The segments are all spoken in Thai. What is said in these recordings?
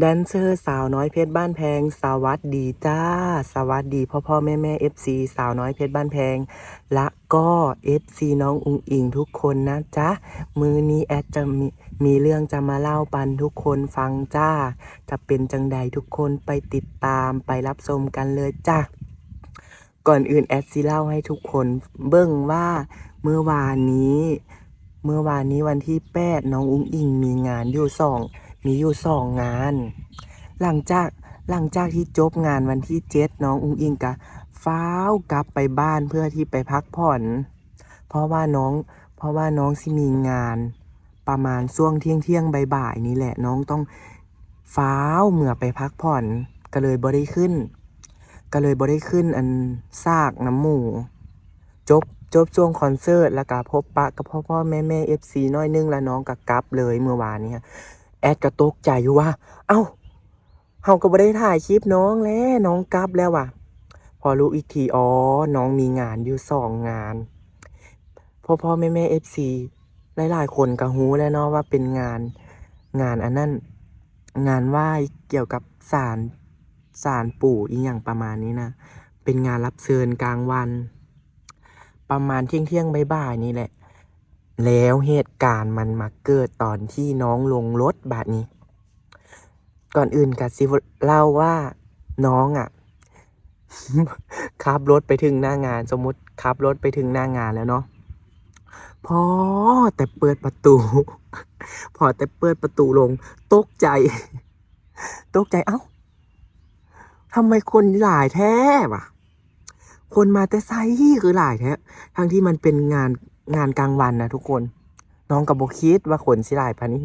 แดนเซอร์สาวน้อยเพชรบ้านแพง สวัสดีจ้า สวัสดีพ่อพ่อแม่แม่เอฟซีสาวน้อยเพชรบ้านแพง และก็เอฟซีน้องอุงอิงทุกคนนะจ๊ะ มือนี้แอดจะมีมีเรื่องจะมาเล่าปันทุกคนฟังจ้า จะเป็นจังใดทุกคนไปติดตามไปรับชมกันเลยจ้าก่อนอื่นแอดซิเล่าให้ทุกคนเบิ่งว่าเมื่อวานนี้ เมื่อวานนี้วันที่แปดน้องอุ้งอิงมีงานอยู่สอง มีอยู่สองงาน หลังจากหลังจากที่จบงานวันที่เจ็ดน้องอุ้งอิงก็ฟ้าวกลับไปบ้านเพื่อที่ไปพักผ่อน เพราะว่าน้องเพราะว่าน้องสิมีงานประมาณช่วงเที่ยงเที่ยงบ่ายๆนี่แหละน้องต้องฟ้าวเมื่อไปพักผ่อนก็เลยบ่ได้ขึ้น ก็เลยบ่ได้ขึ้นอันซากน้ำหมูจบจบช่วงคอนเสิร์ตแล้วก็พบปะกับพ่อพ่อแม่แม่เอฟซีน้อยนึงแล้วน้องก็กลับเลยเมื่อวานนี้ แอดก็ตกใจอยู่ว่า เอ้าเฮาก็บ่ได้ถ่ายคลิปน้องแล้วน้องกลับแล้วว่ะ พอรู้อีกทีอ๋อ น้องมีงานอยู่สองงานพ่อพ่อแม่แม่เอฟซีหลายๆ คนก็ฮู้แล้วเนาะว่าเป็นงานงานอันนั้นงานไหว้เกี่ยวกับสารสารปู่อีหยังประมาณนี้นะเป็นงานรับเชิญกลางวัน ประมาณเที่ยงเที่ยงบ่ายๆนี่แหละ แล้วเหตุการณ์มันมาเกิดตอนที่น้องลงรถบาดนี้ ก่อนอื่นกับซิเล่าว่าน้องอะขับรถไปถึงหน้างาน สมมติขับรถไปถึงหน้างานแล้วเนาะพอแต่เปิดประตู พอแต่เปิดประตูลง ตกใจ ตกใจเอ้าทำไมคนหลายแท้วะคนมาแต่ไซคือหลายแท้ทั้งที่มันเป็นงาน งานกลางวันนะทุกคน น้องกับโบคิดว่าคนสิลายพานี้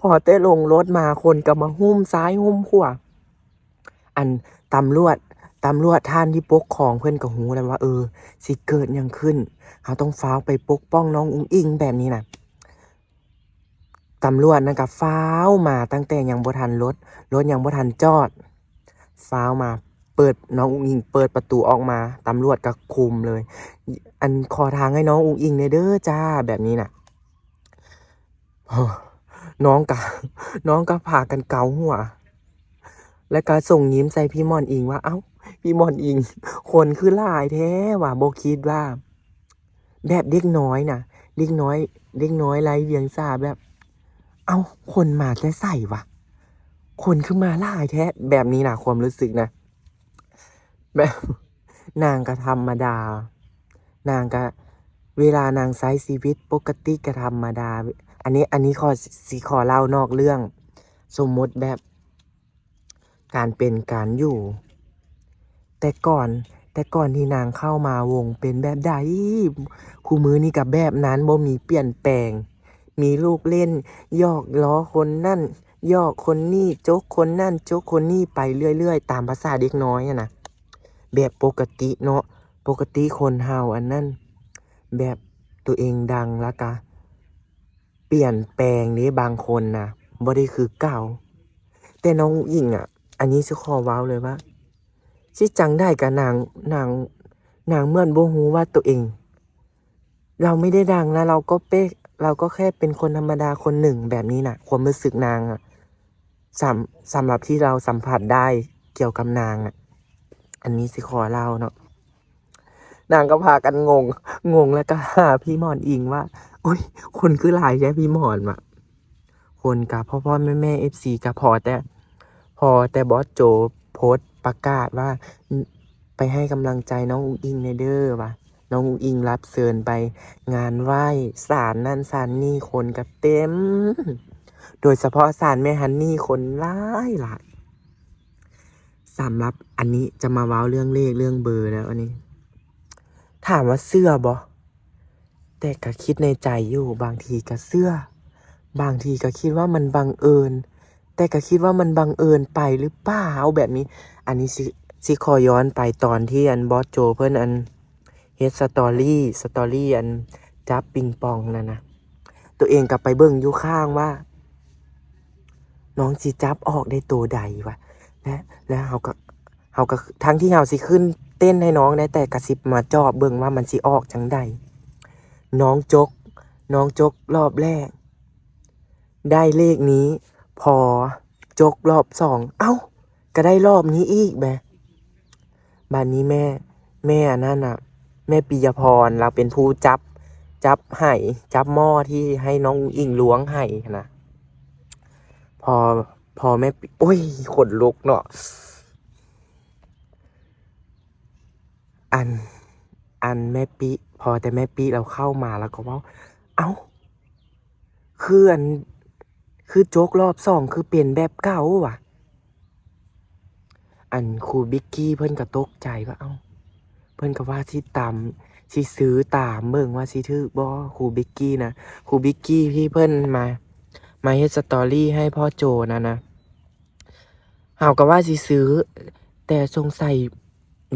พอเต้ลงรถมาคนก็มาหุ้มซ้ายหุ้มขวาอันตำรวจตำรวจท่านที่ปกครองเพื่อนก็หูแล้วว่า เออ สิเกิดยังขึ้นเขาต้องฟ้าวไปปกป้องน้องอุ้งอิงแบบนี้นะตำรวจนั่นก็ฟ้าวมาตั้งแต่ยังบ่ทันรถรถยังบ่ทันจอด ฟ้าวมา เปิดน้องอุ้งอิง เปิดประตูออกมาตำรวจก็คุมเลย อันขอทางให้น้องอุ้งอิงในอยเด้อจ้าแบบนี้น่ะน้องกะน้องก็พากันเกาหัว แล้วก็ส่งยิ้มใส่พี่มอนอิงว่า เอ้า พี่มอนอิง คนคือลายแท้ว่ะโบคิดว่า แบบเด็กน้อยน่ะเด็กน้อยเด็กน้อยไรเวียงสาแบบ เอ้า คนมาแต่ใส่ว่ะ คนคือมาลายแท้แบบนี้นะความรู้สึกนะ แบบนางก็ธรรมดา นางก็เวลานางใช้ชีวิตปกติก็ธรรมดา อันนี้อันนี้ขอสีขอเล่านอกเรื่อง สมมติแบบ การเป็นการอยู่ แต่ก่อนแต่ก่อนที่นางเข้ามาวงเป็นแบบใดคู่มือนี่กับแบบนั้นบ่มีเปลี่ยนแปลง มีลูกเล่น ยอกล้อคนนั่นยอกคนนี่โจกคนนั่นโจกคนนี่ไปเรื่อย ๆ ตามภาษาเด็กน้อยอะนะ แบบปกติเนาะปกติคนเฮาอันนั้นแบบตัวเองดังแล้วกะ เปลี่ยนแปลงนี้บางคนนะบ่ได้คือเก่า แต่น้องหญิงอะ อันนี้สิขอว้าวเลยว่าสิจังได้กับนางนางนางเมื่อนบ่ฮู้ว่าตัวเอง เราไม่ได้ดังนะเราก็เป๊ะเราก็แค่เป็นคนธรรมดาคนหนึ่งแบบนี้น่ะ ความรู้สึกนางอะสำสำหรับที่เราสัมผัสได้เกี่ยวกับนางอะ อันนี้สิขอเล่าเนาะนางก็พากันงง งงแล้วก็หาพี่หมอนอิงว่าโอ้ย คนคือหลายแค่พี่หมอนวะคนกับพ่อพ่อแม่แม่เอฟซีกับพอแต่พอแต่บอสโจโพสต์ประกาศว่า ไปให้กำลังใจน้องอุงอิงในเด้อว่ะน้องอุงอิงรับเชิญไป งานไหว้ศาลนั่นศาลนี่คนกับเต็ม โดยเฉพาะศาลแม่ฮันนี่คนหลายหลาย สำหรับ อันนี้จะมาเว้าเรื่องเลขเรื่องเบอร์แล้วอันนี้ ถามว่าเสื้อบอแต่ก็คิดในใจอยู่บางทีก็เสื้อ บางทีก็คิดว่ามันบังเอิญ แต่ก็คิดว่ามันบังเอิญไปหรือเปล่าแบบนี้ อันนี้สิสิขอย้อนไปตอนที่อันบอสโจเพื่อนอันเฮดสตอรี่สตอรี่อันจับปิงปองนั่นนะตัวเองกลับไปเบิ่งอยู่ข้างว่า น้องสิจับออกได้ตัวใดวะ และและเขาก็เขาก็ทั้งที่เขาสิขึ้น เต้นให้น้องได้แต่กระซิบมาจอบเบิ่งว่ามันสิออกจังใดน้องจก น้องจกรอบแรก ได้เลขนี้ พอจกรอบสอง เอ้า ก็ได้รอบนี้อีกแบบ้านนี้แม่ แม่นั่นน่ะ แม่ปิยพรเราเป็นผู้จับ จับไห่จับหม้อที่ให้น้องอุ๋งอิงล้วงไห่นะพอ พอแม่ปิโอ้ยขนลุกเนาะอันอันแม่ปิพอแต่แม่ปิเราเข้ามาแล้วก็ว่า เอ้า คืออัน คือโจกรอบสองคือเปลี่ยนแบบเก่าว่ะ อันครูบิ๊กกี้เพิ่นก็ตกใจว่าเอ้า เพิ่นก็ว่าสิตามสิซื้อตามเบิ่งว่าสิถือบ่ครูบิ๊กกี้นะครูบิ๊กกี้ที่เพิ่นมา มาเฮ็ดสตอรี่ให้พ่อโจนะนะเฮาก็ว่าสิซื้อ แต่สงสัย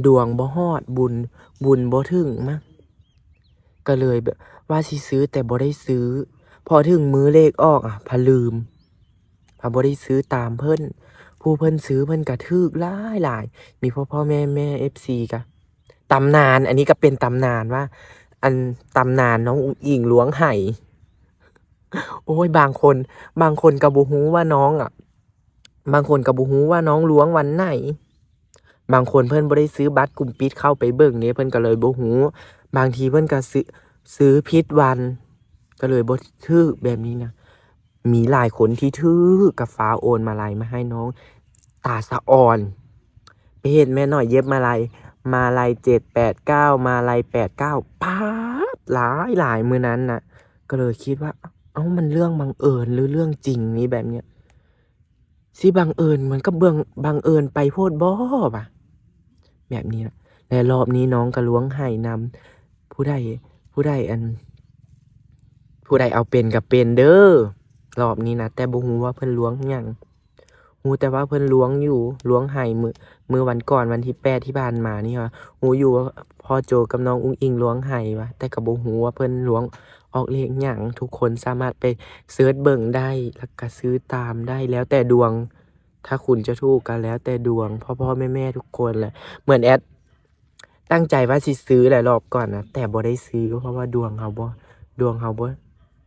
ดวงบ่ฮอดบุญบุญบ่ถึงมั้งก็เลยแบบว่าสิซื้อแต่บ่ได้ซื้อ พอถึงมื้อเลขออกอะพะลืมพะบ่ได้ซื้อตามเพิ่นผู้เพิ่นซื้อเพิ่นก็ถูกหลายหลายมีพ่อพ่อแม่แม่ FC กะตำนาน อันนี้ก็เป็นตำนานว่า อันตำนานน้องอุ๋งอิงล้วงไห่ โอ้ยบางคน บางคนก็บ่ฮู้ว่าน้องอะ บางคนก็บ่ฮู้ว่าน้องล้วงวันไหน บางคนเพิ่อนบ่ได้ซื้อบัตรกลุ่มปิดเข้าไปเบิ่งเนี่ยเพิ่อนก็เลยบ่ฮู้บางทีเพิ่อนก็ซื้อซื้อผิดวัน ก็เลยบ่ถูกแบบนี้นะมีหลายคนที่ถูกกับฟ้าโอนมาลัยมาให้น้อง ตาสะอ่อนไปเห็นแม่หน่อยเย็บมาลัยมาลัยเจ็ดแปดเก้ามาลัยแปดเก้าป๊าบหลายหลายมือนั้นน่ะ ก็เลยคิดว่า เอ้ามันเรื่องบังเอิญหรือเรื่องจริงนี้แบบเนี้ยสิบังเอิญมันก็เบืองบังเอิญไปโพดบ่ป่ะ แบบนี้นะและรอบนี้น้องก็ล้วงไห่นำผู้ใดผู้ใดอัน ผู้ใดเอาเป็นกับเป็นเด้อรอบนี้นะแต่บ่ฮู้ว่าเพิ่นล้วงหยังฮู้แต่ว่าเพิ่นล้วงอยู่ล้วงไห่มือมือวันก่อนวันที่แปดที่ผ่านมานี่ว่าฮู้อยู่ว่าพ่อโจกับน้องอุ้งอิงล้วงไห่วะแต่ก็บ่ฮู้ว่าเพิ่นล้วง ออกเลขหยังทุกคนสามารถไปเสิร์ชเบิ่งได้แล้วก็ซื้อตามได้แล้วแต่ดวง ถ้าคุณจะถูกกันแล้วแต่ดวงพ่อพ่อแม่แม่ทุกคนแหละเหมือนแอดตั้งใจว่าสิซื้อหลายรอบก่อนนะแต่บ่ได้ซื้อ เพราะว่าดวงเขาบ่ดวงเขาบ่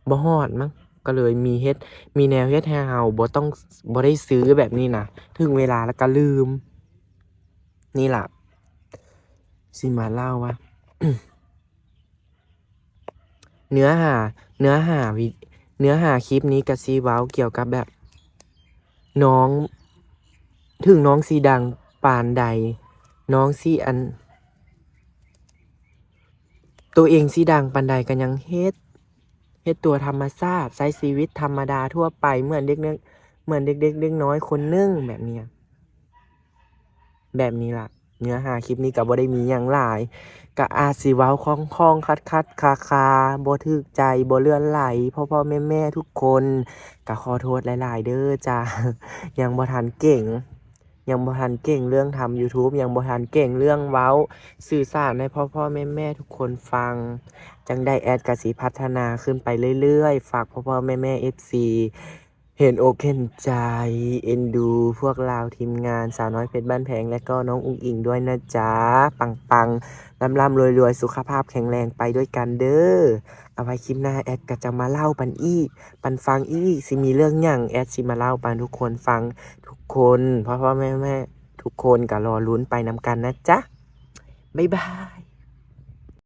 บ่ฮอดมั้งก็เลยมีเฮ็ดมีแนวเฮ็ดให้เฮาบ่ต้องบ่ได้ซื้อแบบนี้นะถึงเวลาแล้วก็ลืม นี่ล่ะสิมาเล่าว่า เนื้อหา เนื้อหาวิเนื้อหาคลิปนี้ก็สิเว้าเกี่ยวกับแบบ น้อง ถึงน้องสีดังปานใด น้องสีอัน ตัวเองสีดังปานใดก็ยังเฮ็ดเฮ็ดตัวธรรมชาติใช้ชีวิตธรรมดาทั่วไปเหมือนเด็กเเหมือนเด็กเด็กเด็กน้อยคนหนึงแบบเนี้ยแบบนี้ล่ะ เนื้อหาคลิปนี้ก็บ่ได้มีหยังหลายก็อาสิว้าคล่องๆคัดๆคาๆบ่ถูกใจบ่เลื่อนไหลพ่อๆแม่ๆทุกคนก็ขอโทษหลาย ๆ เด้อจ้ายังบ่ทันเก่ง ยังบ่ทันเก่งเรื่องทำ YouTube ยังบ่ทันเก่งเรื่องเว้า สื่อสารให้พ่อพ่อแม่แม่ทุกคนฟัง จังได้แอดกสิพัฒนาขึ้นไปเรื่อย ๆ ฝากพ่อพ่อแม่แม่เอฟซี เห็นอกเห็นใจเอ็นดูพวกเราทีมงานสาวน้อยเพชรบ้านแพงและก็น้องอุ้งอิงด้วยนะจ๊ะ ปังปังลำลำรวยรวยสุขภาพแข็งแรงไปด้วยกันเด้อเอาไว้คลิปหน้าแอดก็จะมาเล่าปันอีกปันฟังอีกสิมีเรื่องอย่างแอดสิมาเล่าปันทุกคนฟังทุกคนพ่อพ่อแม่แม่ทุกคนก็รอลุ้นไปนำกันนะจ๊ะบ๊ายบาย